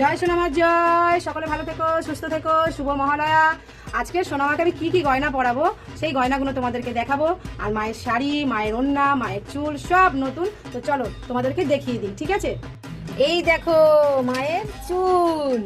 জয় সোনামার জয়। সকলে ভালো থেকো, সুস্থ থেকো, শুভ মহালয়া। আজকে সোনামাকে আমি কি কি গয়না পরাবো, সেই গয়নাগুলো তোমাদেরকে দেখাবো। আর মায়ের শাড়ি, মায়ের ওন্না মায়ের চুল, সব নতুন। তো চলো, তোমাদেরকে দেখিয়ে দিই, ঠিক আছে? এই দেখো, মায়ের চুল।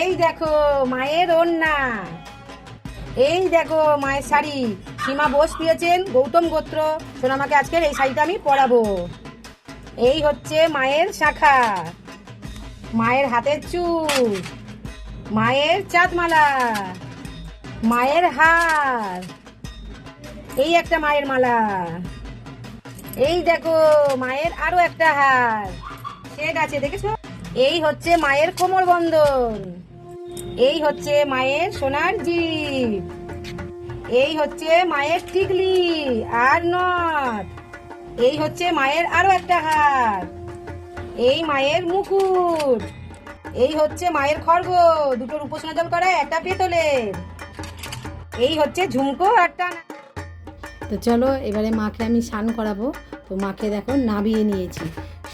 এই দেখো, মায়ের ওন্না এই দেখো, মায়ের শাড়ি। সীমা বোস দিয়েছেন, গৌতম গোত্র। সোনামাকে আজকের এই শাড়িটা আমি পরাবো। এই হচ্ছে মায়ের শাখা। মায়ের হাতের চুল, মায়ের চাঁদমালা, মায়ের হার, এই একটা মায়ের মালা, এই দেখো মায়ের আরও একটা হার সেট আছে দেখেছ? এই হচ্ছে মায়ের কোমর বন্ধন, এই হচ্ছে মায়ের সোনার জিপ এই হচ্ছে মায়ের টিকলি আর নথ, এই হচ্ছে মায়ের আরও একটা হার। এই মায়ের মুকুট। এই হচ্ছে মায়ের খড়গ দুটোর রূপসোনা জল করা একটা পেতলের এই হচ্ছে ঝুমকো আর টানা। তো চলো, এবারে মাকে আমি স্নান করাবো। তো মাকে দেখো নাবিয়ে নিয়েছি।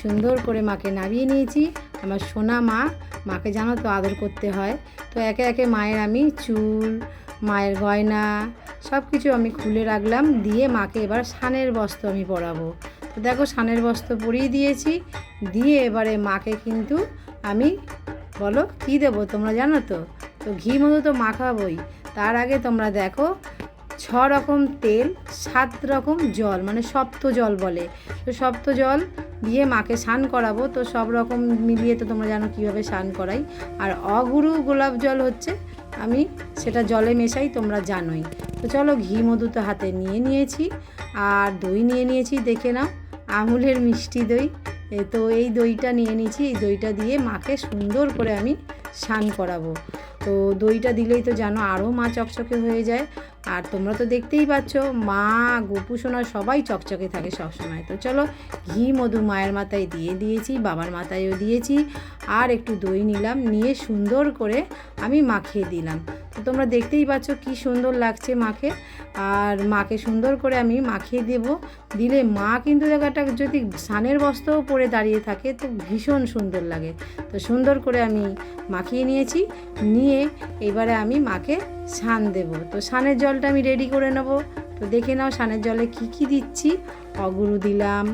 সুন্দর করে মাকে নাবিয়ে নিয়েছি। আমার সোনা মা, মাকে জানো তো আদর করতে হয়। তো একে একে মায়ের আমি চুল, মায়ের গয়না সব কিছু আমি খুলে রাখলাম। দিয়ে মাকে এবার সানের বস্ত্র আমি পরাবো। তো দেখো সানের বস্ত্র পরিয়ে দিয়েছি। দিয়ে এবারে মাকে কিন্তু আমি বলো কী দেবো তোমরা জানো তো? তো ঘি মধু তো মাখাবই তার আগে তোমরা দেখো ছ রকম তেল সাত রকম জল মানে সপ্ত জল বলে। তো সপ্ত জল দিয়ে মাকে স্নান করাবো। তো সব রকম মিলিয়ে তো তোমরা জানো কীভাবে স্নান করাই। আর অগুরু গোলাপ জল হচ্ছে, আমি সেটা জলে মেশাই, তোমরা জানোই। তো চলো ঘি মধু তো হাতে নিয়ে নিয়েছি। আর দই নিয়ে নিয়েছি, দেখে নাও। আমুলের মিষ্টি দই। তো এই দইটা নিয়ে নিয়েছি এই দইটা দিয়ে মাকে সুন্দর করে আমি স্নান করাবো। তো দইটা দিলেই তো জানো আরও মা চকচকে হয়ে যায়। আর তোমরা তো দেখতেই পাচ্ছ, মা, গোপু, সোনা সবাই চকচকে থাকে সবসময়। তো চলো, ঘি মধু মায়ের মাথায় দিয়ে দিয়েছি, বাবার মাথায়ও দিয়েছি, আর একটু দই নিলাম, নিয়ে সুন্দর করে আমি মাখিয়ে দিলাম। তো তোমরা দেখতেই পাচ্ছ কি সুন্দর লাগছে মাকে। আর মাকে সুন্দর করে আমি মাখিয়ে দেব। দিলে মা কিন্তু একটা যদি সানের বস্ত্রও পরে দাঁড়িয়ে থাকে, তো ভীষণ সুন্দর লাগে। তো সুন্দর করে আমি মাখিয়ে নিয়েছি, নিয়ে এবারে আমি মাকে সান দেব। তো সানের জলটা আমি রেডি করে নেব। তো দেখে নাও সানের জলে কি কি দিচ্ছি। অগুরু দিলাম,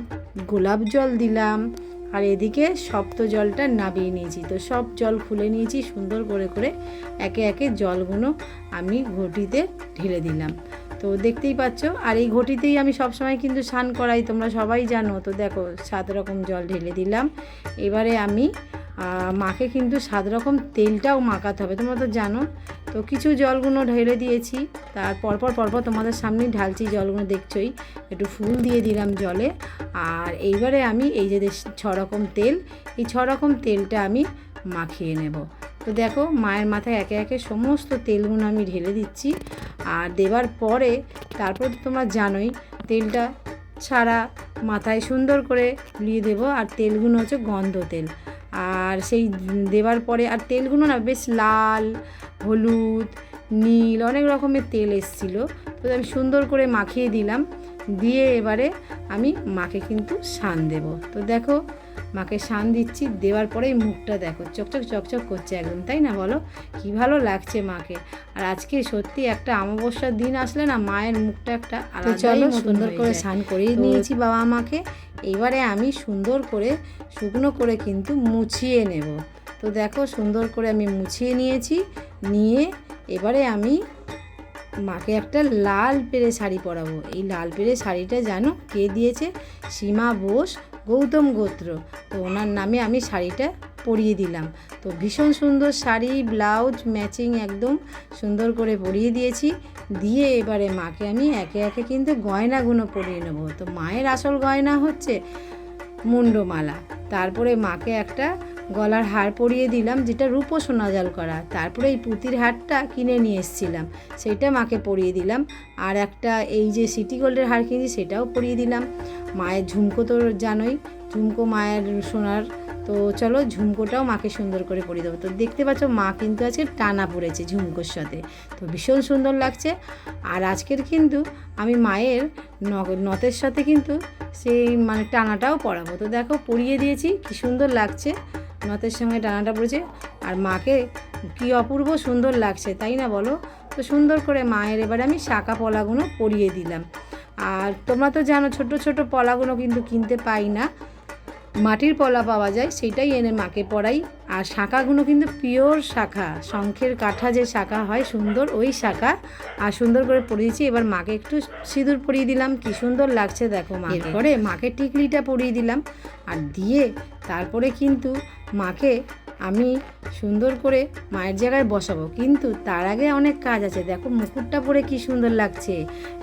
গোলাপ জল দিলাম, আর এদিকে সপ্ত জলটা নাবিয়ে নিয়েছি। তো সব জল খুলে নিয়েছি, সুন্দর করে করে একে একে জলগুলো আমি ঘটিতে ঢেলে দিলাম। তো দেখতেই পাচ্ছ, আর এই ঘটিতেই আমি সবসময় কিন্তু স্নান করাই, তোমরা সবাই জানো। তো দেখো, সাত রকম জল ঢেলে দিলাম। এবারে আমি মাকে কিন্তু সাত রকম তেলটাও মাখাতে হবে, তোমরা তো জানো। তো কিছু জলগুলো ঢেলে দিয়েছি, তার পরপর পরপর তোমাদের সামনেই ঢালছি জলগুলো দেখছোই। একটু ফুল দিয়ে দিলাম জলে। আর এইবারে আমি এই যে ছ রকম তেল, এই ছ রকম তেলটা আমি মাখিয়ে নেব। তো দেখো, মায়ের মাথায় একে একে সমস্ত তেলগুলো আমি ঢেলে দিচ্ছি। আর দেবার পরে, তারপর তোমরা জানোই, তেলটা ছাড়া মাথায় সুন্দর করে বুলিয়ে দেবো। আর তেলগুলো হচ্ছে গন্ধ তেল। আর সেই দেওয়ার পরে আর তেলগুলো না বেশ লাল হলুদ নীল অনেক রকমের তেল এসেছিল। তো আমি সুন্দর করে মাখিয়ে দিলাম। দিয়ে এবারে আমি মাকে কিন্তু শান দেব। তো দেখো মাকে শান দিচ্ছি। দেওয়ার পরেই মুখটা দেখো চকচক চকচক করছে একদম তাই না বলো? কি ভালো লাগছে মাকে। আর আজকে সত্যি একটা অমাবস্যার দিন আসলে না মায়ের মুখটা একটা আলাদাই চলো সুন্দর করে যায়। স্নান করিয়ে নিয়েছি বাবা আমাকে এবারে আমি সুন্দর করে শুকনো করে কিন্তু মুছিয়ে নেব। তো দেখো সুন্দর করে আমি মুছিয়ে নিয়েছি, নিয়ে এবারে আমি মাকে একটা লাল পেরে শাড়ি পরাবো। এই লাল পেরে শাড়িটা জানো কে দিয়েছে? সীমা বোস গৌতম গোত্র। তো ওনার নামে আমি শাড়িটা পরিয়ে দিলাম। তো ভীষণ সুন্দর শাড়ি, ব্লাউজ ম্যাচিং একদম সুন্দর করে পরিয়ে দিয়েছি। দিয়ে এবারে মাকে আমি একে একে কিন্তু গয়নাগুলো পরিয়ে নেব। তো মায়ের আসল গয়না হচ্ছে মুন্ডমালা। তারপরে মাকে একটা গলার হার পরিয়ে দিলাম, যেটা রূপো সোনাজাল করা। তারপরে এই পুঁতির হারটা কিনে নিয়ে এসেছিলাম। সেটা মাকে পরিয়ে দিলাম। আর একটা এই যে সিটি গোল্ডের হার কিনেছি, সেটাও পরিয়ে দিলাম। মায়ের ঝুমকো তো জানোই, ঝুমকো মায়ের সোনার। তো চলো ঝুমকোটাও মাকে সুন্দর করে পরিয়ে দেবো। তো দেখতে পাচ্ছ, মা কিন্তু আজকে টানা পড়েছে ঝুমকোর সাথে। তো ভীষণ সুন্দর লাগছে। আর আজকের কিন্তু আমি মায়ের ন- নথের সাথে কিন্তু সেই মানে টানাটাও পরাবো। তো দেখো, পরিয়ে দিয়েছি, কি সুন্দর লাগছে। নথের সঙ্গে ডানাটা পড়েছে। আর মাকে কি অপূর্ব সুন্দর লাগছে তাই না বলো? তো সুন্দর করে মায়ের এবারে আমি শাঁকা পলাগুলো পরিয়ে দিলাম। আর তোমরা তো জানো ছোট ছোট পলাগুলো কিন্তু কিনতে পাই না। মাটির পলা পাওয়া যায় সেটাই এনে মাকে পরাই আর শাঁখাগুলো কিন্তু পিওর শাখা শঙ্খের কাঠা যে শাখা হয় সুন্দর ওই শাখা। আর সুন্দর করে পরিয়েছি এবার মাকে একটু সিঁদুর পরিয়ে দিলাম। কি সুন্দর লাগছে দেখো মা এরপরে মাকে টিকলিটা পরিয়ে দিলাম। আর দিয়ে তারপরে কিন্তু মাকে আমি সুন্দর করে মায়ের জায়গায় বসাবো। কিন্তু তার আগে অনেক কাজ আছে। দেখো, মুকুটটা পরে কি সুন্দর লাগছে।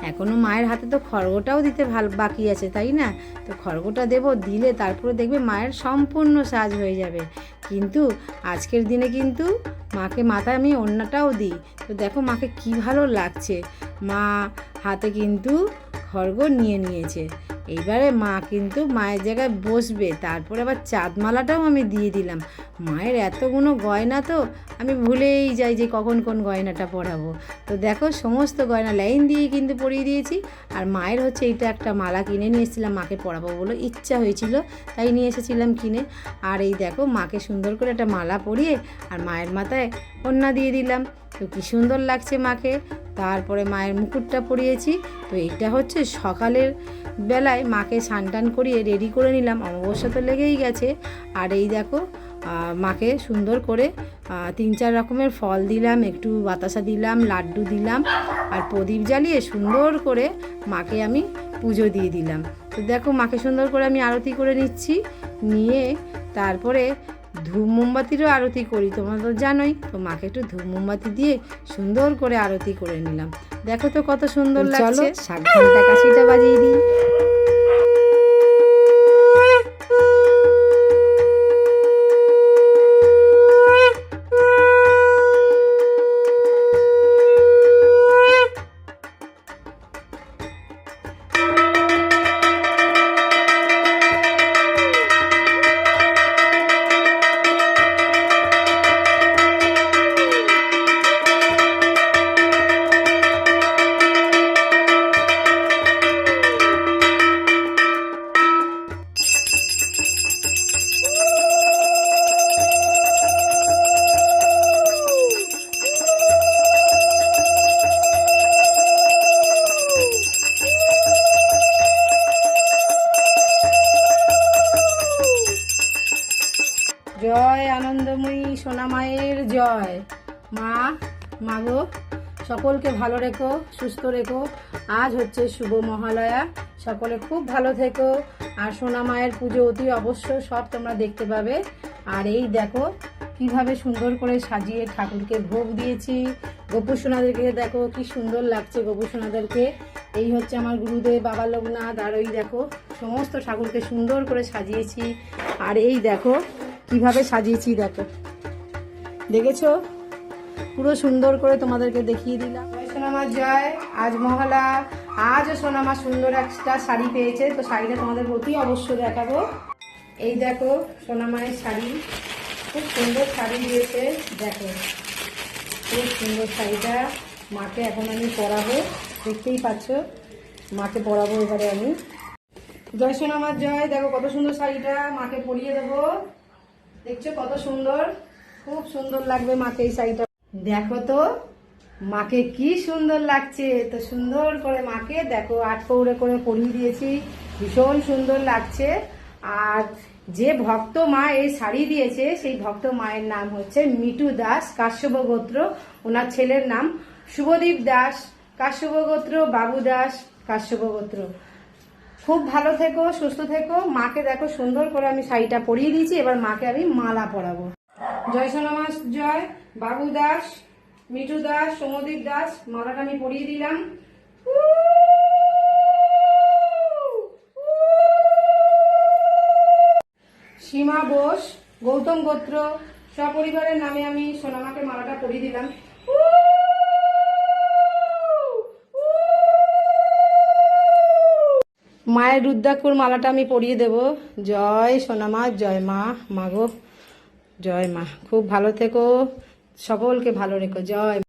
এখনও মায়ের হাতে তো খড়গোটাও দিতে ভালো বাকি আছে, তাই না? তো খড়গোটা দেবো, দিলে তারপরে দেখবে মায়ের সম্পূর্ণ সাজ হয়ে যাবে। কিন্তু আজকের দিনে কিন্তু মাকে মাথায় আমি অন্যটাও দিই। তো দেখো মাকে কি ভালো লাগছে। মা হাতে কিন্তু খড়গ নিয়ে নিয়েছে। এইবারে মা কিন্তু মায়ের জায়গায় বসবে, তারপরে আবার চাঁদমালাটাও আমি দিয়ে দিলাম। মায়ের এতগুলো গয়না তো আমি ভুলেই যাই যে কখন কোন গয়নাটা পরাবো। তো দেখো সমস্ত গয়না লাইন দিয়ে কিন্তু পরিয়ে দিয়েছি, আর মায়ের হচ্ছে এইটা একটা মালা কিনে নিয়ে এসেছিলাম, মাকে পরাবো বলে ইচ্ছা হয়েছিল, তাই নিয়ে এসেছিলাম কিনে। আর এই দেখো মাকে সুন্দর করে একটা মালা পরিয়ে, আর মায়ের মাথায় কন্যা দিয়ে দিলাম। তো কি সুন্দর লাগছে মাকে। তারপরে মায়ের মুকুটটা পরিয়েছি। তো এইটা হচ্ছে সকালের বেলায় মাকে স্নান করিয়ে রেডি করে নিলাম। অমাবস্যা তো লেগেই গেছে। আর এই দেখো মাকে সুন্দর করে তিন চার রকমের ফল দিলাম, একটু বাতাসা দিলাম, লাড্ডু দিলাম আর প্রদীপ জ্বালিয়ে সুন্দর করে মাকে আমি পুজো দিয়ে দিলাম। তো দেখো, মাকে সুন্দর করে আমি আরতি করে নিচ্ছি। নিয়ে তারপরে ধূপ মোমবাতিরও আরতি করি তোমরা তো জানোই। তো মাকে একটু ধূপ মোমবাতি দিয়ে সুন্দর করে আরতি করে নিলাম। দেখো তো কত সুন্দর লাগছে। শাক ঘণ্টা কাশিটা বাজিয়ে দিই। মাগো, সকলকে ভালো রেখো, সুস্থ রেখো। আজ হচ্ছে শুভ মহালয়া, সকলে খুব ভালো থেকো। আর সোনা মায়ের পুজো অতি অবশ্য সব তোমরা দেখতে পাবে। আর এই দেখো, কীভাবে সুন্দর করে সাজিয়ে ঠাকুরকে ভোগ দিয়েছি। গোপুসোনাদেরকে দেখো, কি সুন্দর লাগছে গোপুসোনাদেরকে এই হচ্ছে আমার গুরুদেব বাবা লোকনাথ আর ওই দেখো, সমস্ত ঠাকুরকে সুন্দর করে সাজিয়েছি। আর এই দেখো, কীভাবে সাজিয়েছি দেখো। দেখেছ? পুরো সুন্দর করে তোমাদেরকে দেখিয়ে দিলাম। জয় সোনামার জয়। আজ মহালা, আজও সোনামা সুন্দর একটা শাড়ি পেয়েছে। তো শাড়িটা তোমাদের প্রতি অবশ্য দেখাবো। এই দেখো সোনামায়ের শাড়ি। খুব সুন্দর শাড়ি দিয়েছে। দেখো, খুব সুন্দর শাড়িটা মাকে এখন আমি পরাবো। দেখতেই পাচ্ছ, মাকে পরাবো এবারে আমি। জয় সোনামার জয়। দেখো কত সুন্দর শাড়িটা মাকে পরিয়ে দেবো। দেখছ কত সুন্দর? খুব সুন্দর লাগবে মাকে এই শাড়িটা দেখো তো, মাকে কি সুন্দর লাগছে তো সুন্দর করে মাকে, দেখো, আট পৌড়ে করে পরিয়ে দিয়েছি, ভীষণ সুন্দর লাগছে। আর যে ভক্ত মা এই শাড়ি দিয়েছে, সেই ভক্ত মায়ের নাম হচ্ছে মিটু দাস কাশ্যপ গোত্র ওনার ছেলের নাম শুভদীপ দাস কাশ্যপ গোত্র বাবু দাস কাশ্যপ গোত্র খুব ভালো থেকো, সুস্থ থেকো, মাকে দেখো সুন্দর করে আমি শাড়িটা পরিয়ে দিয়েছি, এবার মাকে আমি মালা পরাবো। জয় সোনামাস জয়। বাবু দাস, মিঠু দাস সমদীপ দাস, মালাটা আমি পরিয়ে দিলাম। সীমা বোস, গৌতম গোত্র, সপরিবারের নামে আমি সোনামাকে মালাটা পরিয়ে দিলাম। মায়ের রুদ্রাক্ষর মালাটা আমি পরিয়ে দেব। জয় সোনামা, জয় মা মাগো জয় মা। খুব ভালো থেকো। সকলকে ভালো রেখো। জয়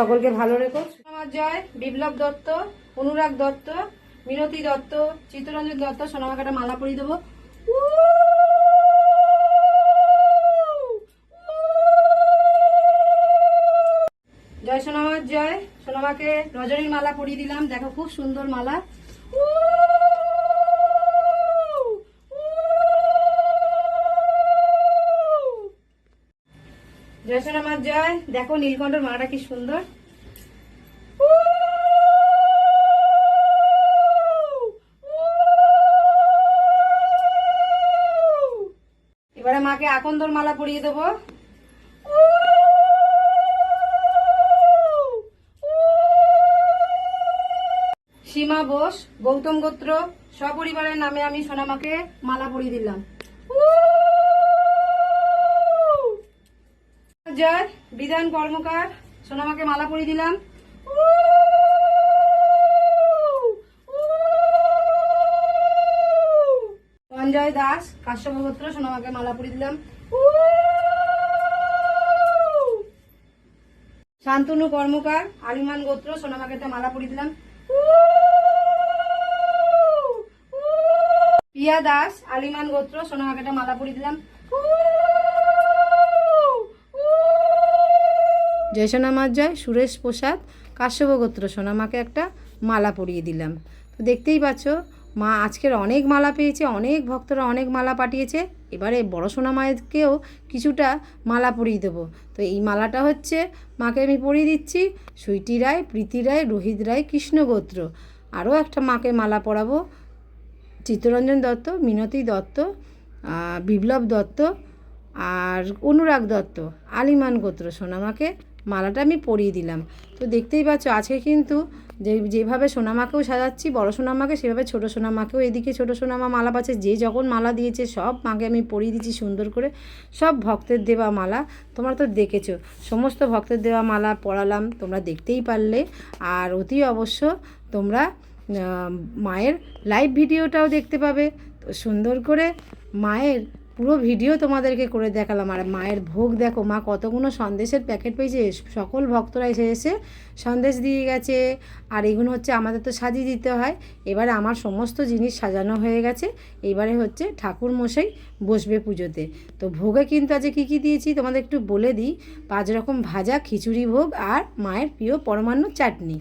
সকলকে ভালো রেখো। আমার জয় বিপ্লব দত্ত, অনুরাগ দত্ত, মিনতি দত্ত, চিত্তরঞ্জন দত্ত সোনামাকে একটা মালা পরিয়ে দেবো। জয় সোনামার জয় সোনামাকে রজনীর মালা পরিয়ে দিলাম। দেখো খুব সুন্দর মালা। জয় জয়। দেখো, নীলকণ্ঠর মালাটা কি সুন্দর। এবারে মাকে আকন্দর মালা পরিয়ে দেবো। সীমা বোস, গৌতম গোত্র, সপরিবারের নামে আমি সোনামাকে মালা পরিয়ে দিলাম। জয় বিধান কর্মকার, সোনামাকে মালা পরিয়ে দিলাম। সঞ্জয় দাস কাশ্যপ গোত্র সোনামাকে মালা পরিয়ে দিলাম। শান্তনু কর্মকার, আলিমান গোত্র, সোনামাকে একটা মালা পরিয়ে দিলাম। পিয়া দাস, আলিমান গোত্র, সোনামাকে মালা পরিয়ে দিলাম। জয় সোনামার জয় সুরেশ প্রসাদ কাশ্যপ গোত্র সোনামাকে একটা মালা পরিয়ে দিলাম। তো দেখতেই পাচ্ছ, মা আজকের অনেক মালা পেয়েছে, অনেক ভক্তরা অনেক মালা পাঠিয়েছে। এবারে বড় সোনা মায়েরকেও কিছুটা মালা পরিয়ে দেবো। তো এই মালাটা হচ্ছে মাকে আমি পরিয়ে দিচ্ছি, সুইটি রায়, প্রীতি রায়, রোহিত রায় কৃষ্ণ গোত্র আরও একটা মাকে মালা পরাবো, চিত্তরঞ্জন দত্ত, মিনতি দত্ত বিপ্লব দত্ত আর অনুরাগ দত্ত, আলিমান গোত্র সোনামাকে মালাটা আমি পরিয়ে দিলাম। তো দেখতেই পাচ্ছ, আজকে কিন্তু যে, যেভাবে সোনামাকেও সাজাচ্ছি, বড় সোনামাকে সেভাবে ছোট সোনামাকেও, এদিকে ছোট সোনামা মালা পাচ্ছে, যে যখন মালা দিয়েছে, সব মাকে আমি পরিয়ে দিচ্ছি সুন্দর করে। সব ভক্তের দেওয়া মালা, তোমরা তো দেখেছ, সমস্ত ভক্তের দেওয়া মালা পরালাম, তোমরা দেখতেই পারলে। আর অতি অবশ্য তোমরা মায়ের লাইভ ভিডিওটাও দেখতে পাবে। তো সুন্দর করে মায়ের পুরো ভিডিও তোমাদেরকে করে দেখালাম। আর মায়ের ভোগ দেখো, মা কতগুলো সন্দেশের প্যাকেট পেয়েছে। সকল ভক্তরা এসে এসে সন্দেশ দিয়ে গেছে। আর এগুলো হচ্ছে আমাদের তো সাজিয়ে দিতে হয়। এবারে আমার সমস্ত জিনিস সাজানো হয়ে গেছে। এবারে হচ্ছে ঠাকুর মশাই বসবে পুজোতে। তো ভোগে কিন্তু আজকে কী কী দিয়েছি তোমাদের একটু বলে দিই। পাঁচ রকম ভাজা, খিচুড়ি ভোগ আর মায়ের প্রিয় পরমান্ন চাটনি।